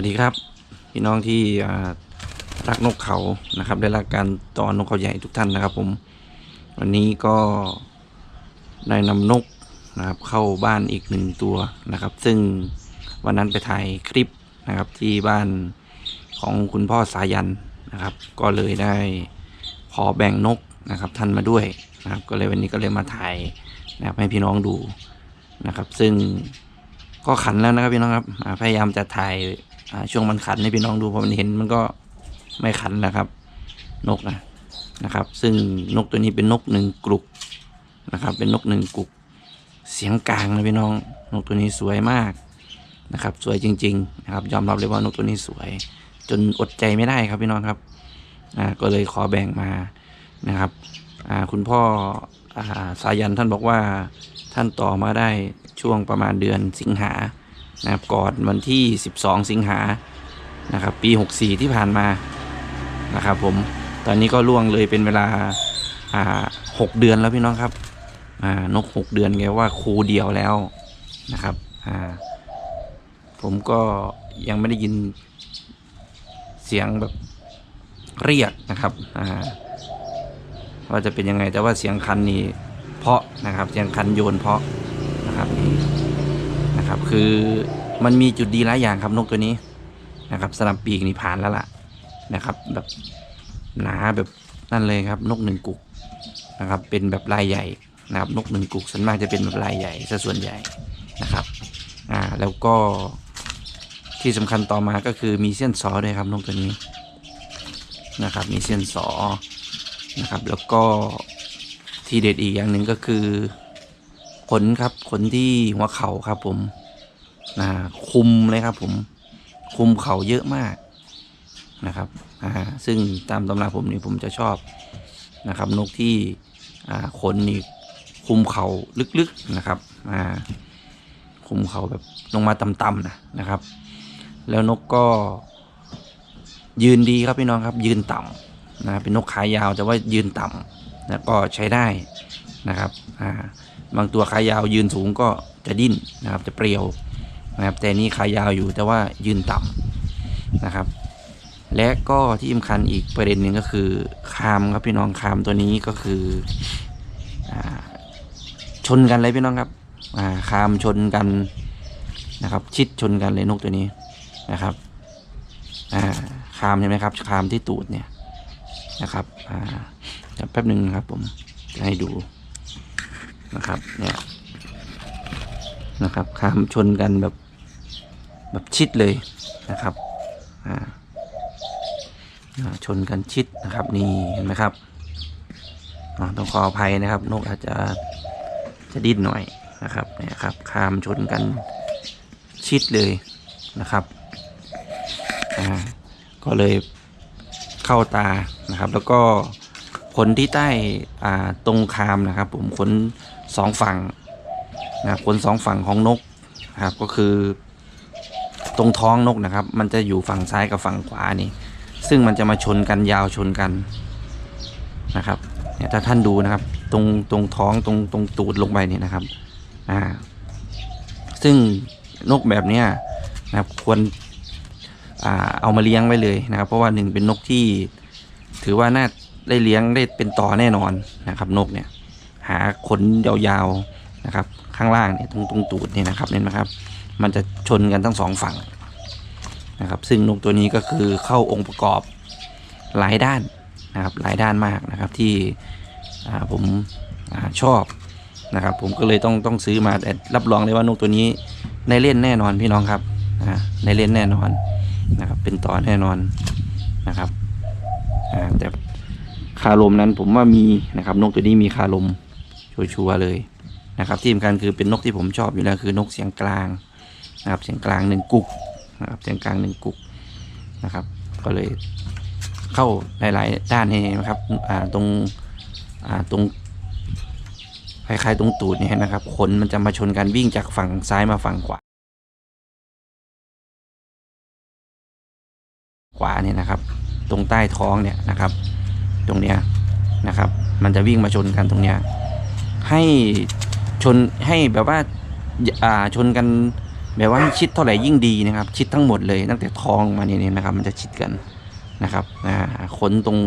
วัสดีครับ พี่น้องที่รักนกเขานะครับ ได้รักการต่อนกเขาใหญ่ทุกท่านนะครับ ผม วันนี้ก็ได้นำนกนะครับ เข้าบ้านอีกหนึ่งตัวนะครับ ซึ่งวันนั้นไปถ่ายคลิปนะครับ ที่บ้านของคุณพ่อสายันนะครับ ก็เลยได้ขอแบ่งนกนะครับ ท่านมาด้วยนะครับ ก็เลยวันนี้ก็เลยมาถ่ายนะครับให้พี่น้องดูนะครับ ซึ่งก็ขันแล้วนะครับพี่น้องครับพยายามจะถ่าย ช่วงมันขันให้พี่น้องดูพราะมันเห็นมันก็ไม่ขันนะครับ นกนะนะครับ ซึ่งนกตัวนี้เป็นนกหนึ่งกลุกนะครับ เป็นนกหนึ่งกลุก เสียงกลางนะพี่น้อง นกตัวนี้สวยมากนะครับ สวยจริง ๆ นะครับ ยอมรับเลยว่านกตัวนี้สวย จนอดใจไม่ได้ครับพี่น้องครับอ่าก็เลยขอแบ่งมานะครับอ่าคุณพ่ออ่าสายันท่านบอกว่าท่านต่อมาได้ช่วงประมาณเดือนสิงหา นะครับก่อนวันที่ 12 สิงหานะครับปี 64 ที่ผ่านมานะครับผมตอนนี้ก็ล่วงเลยเป็นเวลาอ่าหกเดือนแล้วพี่น้องครับอ่านกหกเดือนแกว่าครูเดียวแล้วนะครับอ่าผมก็ยังไม่ได้ยินเสียงแบบเรียกนะครับอ่าว่าจะเป็นยังไงแต่ว่าเสียงคันนี่เพาะนะครับ เสียงคันโยนเพาะนะครับ นะครับ คือมันมีจุดดีหลายอย่างครับนกตัวนี้นะครับสนับปีกนี่ผ่านแล้วล่ะนะครับ แบบหนาแบบนั่นเลยครับ นกหนึ่งกุกนะครับ เป็นแบบลายใหญ่นะครับนกหนึ่งกุกส่วนมากจะเป็นแบบลายใหญ่ซะส่วนใหญ่นะครับอ่าแล้วก็ที่สำคัญต่อมาก็คือมีเส้นสอด้วยครับนกตัวนี้นะครับ มีเส้นสอนะครับ แล้วก็ที่เด็ดอีกอย่างหนึ่งก็คือ ขนครับขนที่หัวเข่าครับ ผมนะคุมเลยครับ ผมคุมเข่าเยอะมากนะครับอ่าซึ่งตามตำราผมนี่ผมจะชอบนะครับ นกที่อ่าขนนี่คุมเข่าลึกๆนะครับอ่าคุมเข่าแบบลงมาต่ำๆนะนะครับ แล้วนกก็ยืนดีครับพี่น้องครับยืนต่ำนะเป็นนกขายาวแต่ว่ายืนต่ำนะก็ใช้ได้ นะครับอ่าบางตัวขายาวยืนสูงก็จะดิ้นนะครับ จะเปรียวนะครับ แต่นี่ขายาวอยู่แต่ว่ายืนต่ำนะครับ และก็ที่สำคัญอีกประเด็นหนึ่งก็คือคามครับพี่น้องคามตัวนี้ก็คืออชนกันเลยพี่น้องครับาคามชนกันนะครับ ชิดชนกันเลยนกตัวนี้นะครับาคามเห็นไหมครับคามที่ตูดเนี่ยนะครับแป๊บหนึ่งครับผมจะให้ดู นะครับเนี่ยนะครับคามชนกันแบบแบบชิดเลยนะครับอ่าชนกันชิดนะครับนี่เห็นไหมครับต้องขออภัยนะครับ นกอาจจะจะดิ้นหน่อยนะครับเนี่ยครับคามชนกันชิดเลยนะครับอ่าก็เลยเข้าตานะครับ แล้วก็ขนที่ใต้อ่าตรงคามนะครับ ผมขน สองฝั่งนะครับขนสองฝั่งของนกครับก็คือ ตรงท้องนกนะครับ มันจะอยู่ฝั่งซ้ายกับฝั่งขวานี่ ซึ่งมันจะมาชนกันยาวชนกันนะครับเนี่ยถ้าท่านดูนะครับ ตรงตรงท้องตรงตรงตูดลงไปเนี่ยนะครับอ่าซึ่งนกแบบเนี้ยนะครับควรอ่าเอามาเลี้ยงไว้เลยนะครับ เพราะว่าหนึ่งเป็นนกที่ ถือว่าน่าได้เลี้ยงได้เป็นต่อแน่นอนนะครับ นกเนี่ย หาขนยาวๆนะครับ ข้างล่างเนี่ยตรงตรงตูดเนี่ยนะครับเห็นไหมครับ มันจะชนกันทั้งสองฝั่งนะครับ ซึ่งนกตัวนี้ก็คือเข้าองค์ประกอบหลายด้านนะครับ หลายด้านมากนะครับที่ผมอชอบนะครับ ผมก็เลยต้องต้องซื้อมาแต่รับรองเลยว่านกตัวนี้ได้เล่นแน่นอนพี่น้องครับอ่าได้เล่นแน่นอนนะครับ เป็นต่อแน่นอนนะครับแต่คาลมนั้นผมว่ามีนะครับนกตัวนี้มีคาลม ชัวร์เลยนะครับที่สำคัญคือเป็นนกที่ผมชอบอยู่แล้วคือนกเสียงกลางนะครับเสียงกลางหนึ่งกุกนะครับเสียงกลางหนึ่งกุกนะครับ ก็เลยเข้าหลายๆด้านนี่นะครับตรงตรงคล้ายๆตรงตูดเนี่ยนะครับขนมันจะมาชนกันวิ่งจากฝั่งซ้ายมาฝั่งขวาขวาเนี่ยนะครับ ตรงใต้ท้องเนี่ยนะครับ ตรงเนี้ยนะครับ มันจะวิ่งมาชนกันตรงเนี้ย ให้ชนให้แบบว่าอ่าชนกันแบบว่าให้ชิดเท่าไหร่ยิ่งดีนะครับ ชิดทั้งหมดเลยตั้งแต่ท้องมาเนี่ยนะครับ มันจะชิดกันนะครับอ่าขนตรง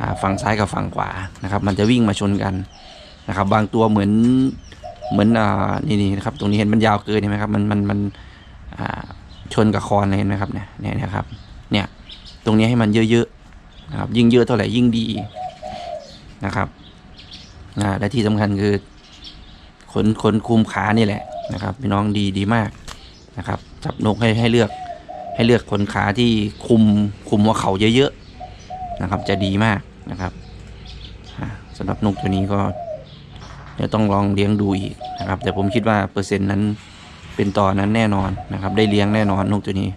อ่าฝั่งซ้ายกับฝั่งขวานะครับ มันจะวิ่งมาชนกันนะครับ บางตัวเหมือนเหมือนอ่านี่นี่นะครับ ตรงนี้เห็นมันยาวเกินเห็นไหมครับ มันมันมันอ่าชนกับคอนเลยเห็นไหมครับเนี่ยเนี่ยนะครับ เนี่ยตรงนี้ให้มันเยอะๆนะครับ ยิ่งเยอะเท่าไหร่ยิ่งดีนะครับ อ่าและที่สำคัญคือขนขนคุมขานี่แหละนะครับพี่น้องดีดีมากนะครับ จับนกให้ให้เลือกให้เลือกขนขาที่คุมคุมหัวเขาเยอะๆนะครับ จะดีมากนะครับอ่าสำหรับนกตัวนี้ก็เดี๋ยวต้องลองเลี้ยงดูอีกนะครับ แต่ผมคิดว่าเปอร์เซ็นต์นั้นเป็นต่อนั้นแน่นอนนะครับ ได้เลี้ยงแน่นอนนกตัวนี้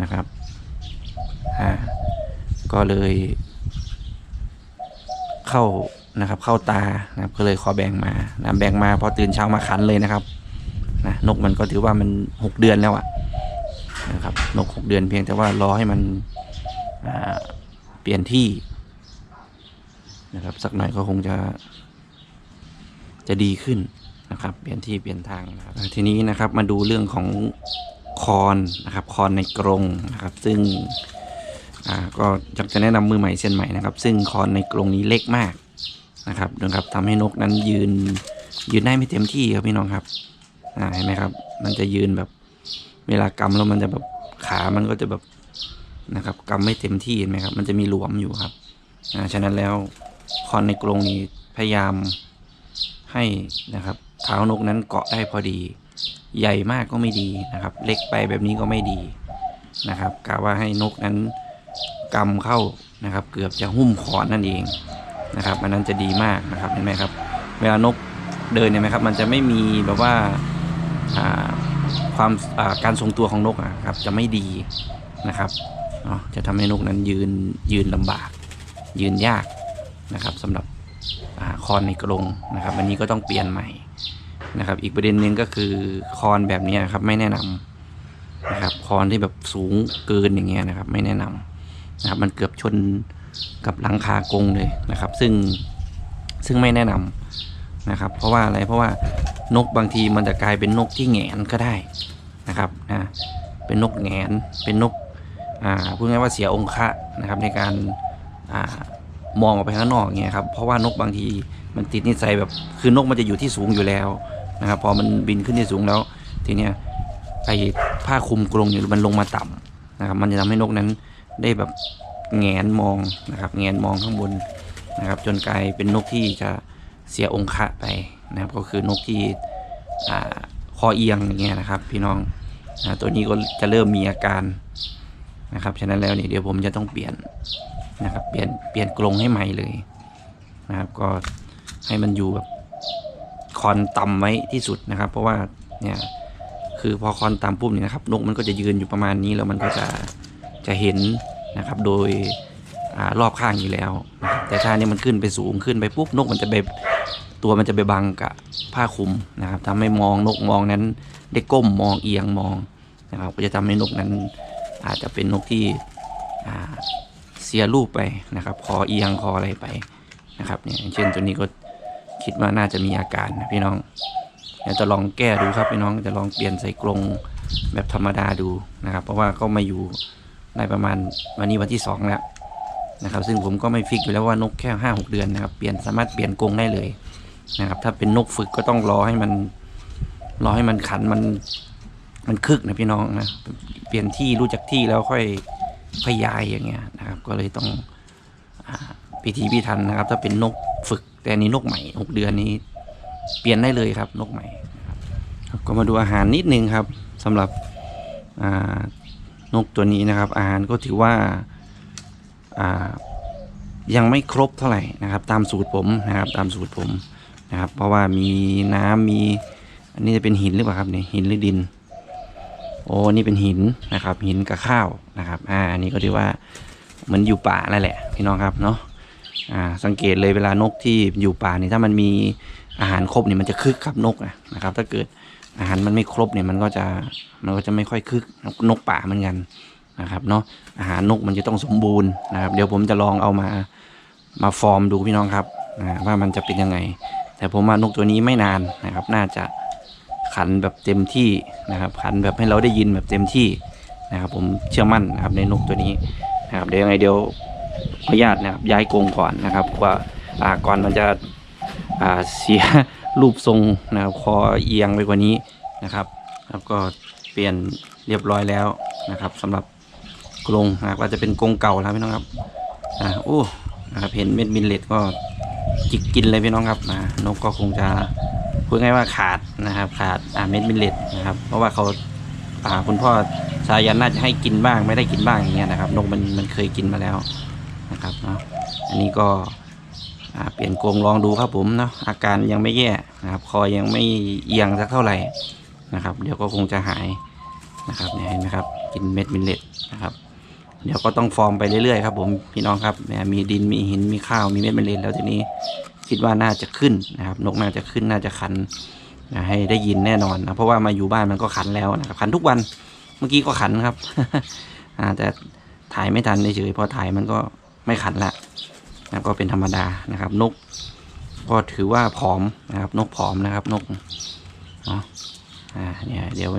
นะครับก็เลยเข้า นะครับ เข้าตานะครับก็เลยขอแบ่งมานะแบ่งมาพอตื่นเช้ามาขันเลยนะครับนะนกมันก็ถือว่ามันหกเดือนแล้วอะนะครับนกหกเดือนเพียงแต่ว่ารอให้มันอ่าเปลี่ยนที่นะครับสักหน่อยก็คงจะจะดีขึ้นนะครับ เปลี่ยนที่เปลี่ยนทางนะครับทีนี้นะครับมาดูเรื่องของคอนนะครับคอนในกรงนะครับ ซึ่งอ่าก็อยากจะแนะนำมือใหม่เส้นใหม่นะครับ ซึ่งคอนในกรงนี้เล็กมาก นะครับนะครับทำให้นกนั้นยืนยืนได้ไม่เต็มที่ครับพี่น้องครับอ่าเห็นไหมครับ มันจะยืนแบบเวลากำแล้วมันจะแบบขามันก็จะแบบนะครับกำไม่เต็มที่เห็นไหมครับ มันจะมีหลวมอยู่ครับอ่าฉะนั้นแล้วคอนในกรงนี้พยายามให้นะครับเท้านกนั้นเกาะได้พอดี ใหญ่มากก็ไม่ดีนะครับ เล็กไปแบบนี้ก็ไม่ดีนะครับกะว่าให้นกนั้นกำเข้านะครับ เกือบจะหุ้มคอนนั่นเอง นะครับอันนั้นจะดีมากนะครับเห็นไหมครับ เวลานกเดินเนี่ยไหมครับ มันจะไม่มีแบบว่าความการทรงตัวของนกอะครับจะไม่ดีนะครับเนาะจะทำให้นกนั้นยืนยืนลำบาก ยืนยากนะครับสำหรับอคอนในกรงนะครับ อันนี้ก็ต้องเปลี่ยนใหม่นะครับ อีกประเด็นหนึ่งก็คือคอนแบบนี้ครับไม่แนะนำนะครับคอนที่แบบสูงเกินอย่างเงี้ยนะครับ ไม่แนะนำนะครับ มันเกือบชน กับหลังคากรงเลยนะครับ ซึ่งซึ่งไม่แนะนำนะครับ เพราะว่าอะไรเพราะว่านกบางทีมันจะกลายเป็นนกที่แงนก็ได้นะครับนะเป็นนกแงนเป็นนกอ่าพูดง่ายว่าเสียองค์ะนะครับ ในการอ่ามองออกไปข้างนอกเงี้ยครับเพราะว่านกบางทีมันติดนิสัยแบบคือนกมันจะอยู่ที่สูงอยู่แล้วนะครับ พอมันบินขึ้นที่สูงแล้ว ทีเนี้ยไอ้ผ้าคลุมกรงเนี่ยมันลงมาต่ำนะครับ มันจะทำให้นกนั้นได้แบบ แงนมองนะครับแงนมองข้างบนนะครับ จนกลายเป็นนกที่จะเสียองค์ะไปนะครับ ก็คือนกที่คอเอียงอย่างเงี้ยนะครับ พี่น้องอ่าตัวนี้ก็จะเริ่มมีอาการนะครับฉะนั้นแล้วเนี่ยเดี๋ยวผมจะต้องเปลี่ยนนะครับ เปลี่ยนเปลี่ยนกรงให้ใหม่เลยนะครับ ก็ให้มันอยู่แบบคอนต่ำไว้ที่สุดนะครับ เพราะว่าเนี่ยคือพอคอนต่ำปุ๊บเนี่ยนะครับ นกมันก็จะยืนอยู่ประมาณนี้แล้วมันก็จะจะเห็น นะครับ โดยอรอบข้างอยู่แล้ว แต่ถ้านี่มันขึ้นไปสูงขึ้นไปปุ๊บนกมันจะไปตัวมันจะไปบังกับผ้าคลุมนะครับทำให้มองนกมองนั้นได้ก้มมองเอียงมองนะครับ ก็จะทำให้นกนั้น อาจจะเป็นนกที่เสียรูปไปนะครับ คอเอียงคออะไรไปนะครับเนี่ยเช่นตัวนี้ก็คิดว่าน่าจะมีอาการนะพี่น้องเดี๋ยวจะลองแก้ดูครับพี่น้องจะลองเปลี่ยนใส่กรงแบบธรรมดาดูนะครับ เพราะว่าก็มาอยู่ ได้ประมาณวันนี้วันที่สองแล้วนะครับ ซึ่งผมก็ไม่ฟิกอยู่แล้วว่านกแค่ห้าหกเดือนนะครับ เปลี่ยนสามารถเปลี่ยนกรงได้เลยนะครับ ถ้าเป็นนกฝึกก็ต้องรอให้มันรอให้มันขันมันมันคึกนะพี่น้องนะเปลี่ยนที่รู้จักที่แล้วค่อยค่อยายอย่างเงี้ยนะครับ ก็เลยต้องอพิธีพิธันนะครับ ถ้าเป็นนกฝึก แต่นี้นกใหม่หกเดือนนี้ เปลี่ยนได้เลยครับ นกใหม่ก็มาดูอาหารนิดนึงครับสำหรับอ่า นกตัวนี้นะครับ อาหารก็ถือว่าายังไม่ครบเท่าไหร่นะครับ ตามสูตรผมนะครับ ตามสูตรผมนะครับ เพราะว่ามีน้ำมี อันนี้จะเป็นหินหรือเปล่าครับเนี่ยหินหรือดิน โอ้นี่เป็นหินนะครับ หินกับข้าวนะครับ อ่าอันนี้ก็ถือว่าเหมือนอยู่ป่านั่นแหละ พี่น้องครับเนาะอ่าสังเกตเลยเวลานกที่อยู่ป่านี่ถ้ามันมีอาหารครบเนี่ยมันจะคึกครับนกนะครับ ถ้าเกิด อาหารมันไม่ครบเนี่ยมันก็จะมันก็จะไม่ค่อยคึกนกป่าเหมือนกันนะครับเนาะอาหารนกมันจะต้องสมบูรณ์นะครับเดี๋ยวผมจะลองเอามามาฟอร์มดูพี่น้องครับว่ามันจะเป็นยังไง แต่ผมว่านกตัวนี้ไม่นานนะครับ น่าจะขันแบบเต็มที่นะครับขันแบบให้เราได้ยินแบบเต็มที่นะครับผมเชื่อมั่นนะครับในนกตัวนี้นะครับเดี๋ยวยังไงเดี๋ยวขออนุญาตนะครับย้ายกรงก่อนนะครับว่าอ่าก่อนมันจะเสีย รูปทรงนะครับคอเอียงไปกว่านี้นะครับแล้วก็เปลี่ยนเรียบร้อยแล้วนะครับสำหรับกรงนะครับว่าจะเป็นกรงเก่าแล้วพี่น้องครับอ่าโอ้นะครับเห็นเม็ดมิลเลตก็จิกกินเลยพี่น้องครับอ่านกก็คงจะพูดง่ายว่าขาดนะครับ ขาดอ่าเม็ดมิลเลตนะครับ เพราะว่าเขาอ่าคุณพ่อสายันน่าจะให้กินบ้างไม่ได้กินบ้างอย่างเงี้ยนะครับนกมันมันเคยกินมาแล้วนะครับเนาะอันนี้ก็ เปลี่ยนกรงลองดูครับผมเนาะอาการยังไม่แย่นะครับ คอยังไม่เอียงสักเท่าไหร่นะครับ เดี๋ยวก็คงจะหายนะครับเนี่ยเห็นไหมครับกินเม็ดมิลเลตนะครับ เดี๋ยวก็ต้องฟอร์มไปเรื่อยๆครับผมพี่น้องครับเนี่ยมีดินมีหินมีข้าวมีเม็ดมิลเลตแล้วทีนี้คิดว่าน่าจะขึ้นนะครับ นกน่าจะขึ้นน่าจะขันนะให้ได้ยินแน่นอนนะเพราะว่ามาอยู่บ้านมันก็ขันแล้วนะครับขันทุกวันเมื่อกี้ก็ขันครับอาแต่ถ่ายไม่ทันเฉยๆพอถ่ายมันก็ไม่ขันละ นะก็เป็นธรรมดานะครับ นก ก็ถือว่าผอมนะครับ นกผอมนะครับ นกเนาะอ่าเนี่ยเดี๋ยว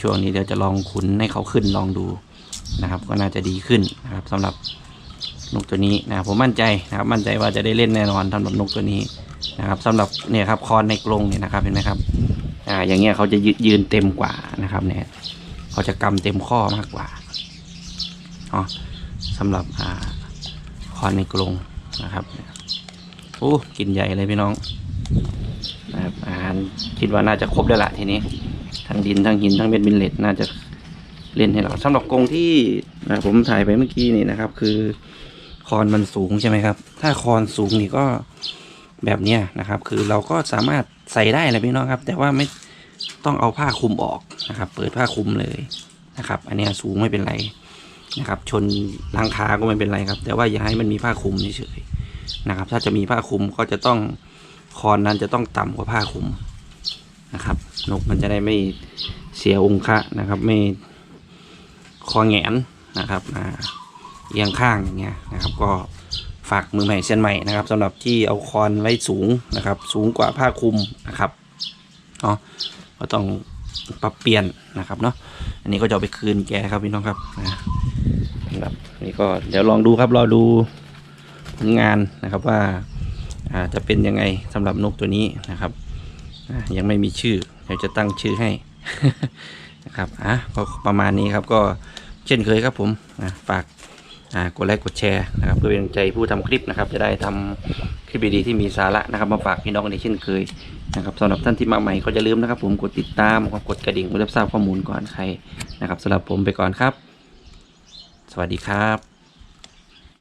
ช่วงนี้เดี๋ยวจะลองขุนให้เขาขึ้นลองดูนะครับ ก็น่าจะดีขึ้นนะครับสำหรับนกตัวนี้นะผมมั่นใจนะครับ มั่นใจว่าจะได้เล่นแน่นอนสำหรับนกตัวนี้นะครับสำหรับเนี่ยครับคอนในกรงเนี่ยนะครับเห็นไหมครับอ่าอย่างเงี้ยเขาจะยืยืนเต็มกว่านะครับเนี่ยเขาจะกำเต็มข้อมากกว่าอ๋อสำหรับอ่าคอนในกรง นะครับโอ้กินใหญ่เลยพี่น้องนะครับอาหารคิดว่าน่าจะครบแล้วละทีนี้ ทั้งดินทั้งหินทั้งเม็ดมิลเลตน่าจะเล่นให้เราสำหรับกรงที่อ่าผมถ่ายไปเมื่อกี้นี่นะครับ คือคอนมันสูงใช่ไหมครับ ถ้าคอนสูงนี่ก็แบบเนี้ยนะครับ คือเราก็สามารถใส่ได้แหละพี่น้องครับ แต่ว่าไม่ต้องเอาผ้าคลุมออกนะครับ เปิดผ้าคลุมเลยนะครับ อันนี้สูงไม่เป็นไร นะครับชนหลังคาก็ไม่เป็นไรครับ แต่ว่าอย่าให้มันมีผ้าคลุมเฉยๆนะครับ ถ้าจะมีผ้าคลุมก็จะต้องคอนนั้นจะต้องต่ำกว่าผ้าคลุมนะครับ นกมันจะได้ไม่เสียองค์ะนะครับ ไม่คอแงนนะครับอ่าเอียงข้างอย่างเงี้ยนะครับ ก็ฝากมือใหม่เส้นใหม่นะครับสำหรับที่เอาคอนไว้สูงนะครับ สูงกว่าผ้าคลุมนะครับเนาะก็ต้อง ปรับเปลี่ยนนะครับเนาะอันนี้ก็จะเอาไปคืนแกครับพี่น้องครับนะครับนี่ก็เดี๋ยวลองดูครับรอดูผลงานนะครับว่าจะเป็นยังไงสำหรับนกตัวนี้นะครับยังไม่มีชื่อเดี๋ยวจะตั้งชื่อให้นะครับอะก็ประมาณนี้ครับก็เช่นเคยครับผมฝาก กดไลค์กดแชร์นะครับเพื่อเป็นกำใจผู้ทำคลิปนะครับ จะได้ทำคลิปดีๆที่มีสาระนะครับ มาฝากพี่น้องในเช่นเคยนะครับสำหรับท่านที่มาใหม่ก็จะลืมนะครับ ผมกดติดตามกดกระดิ่งเพื่อรับทราบข้อมูลก่อนใครนะครับสำหรับผมไปก่อนครับ สวัสดีครับ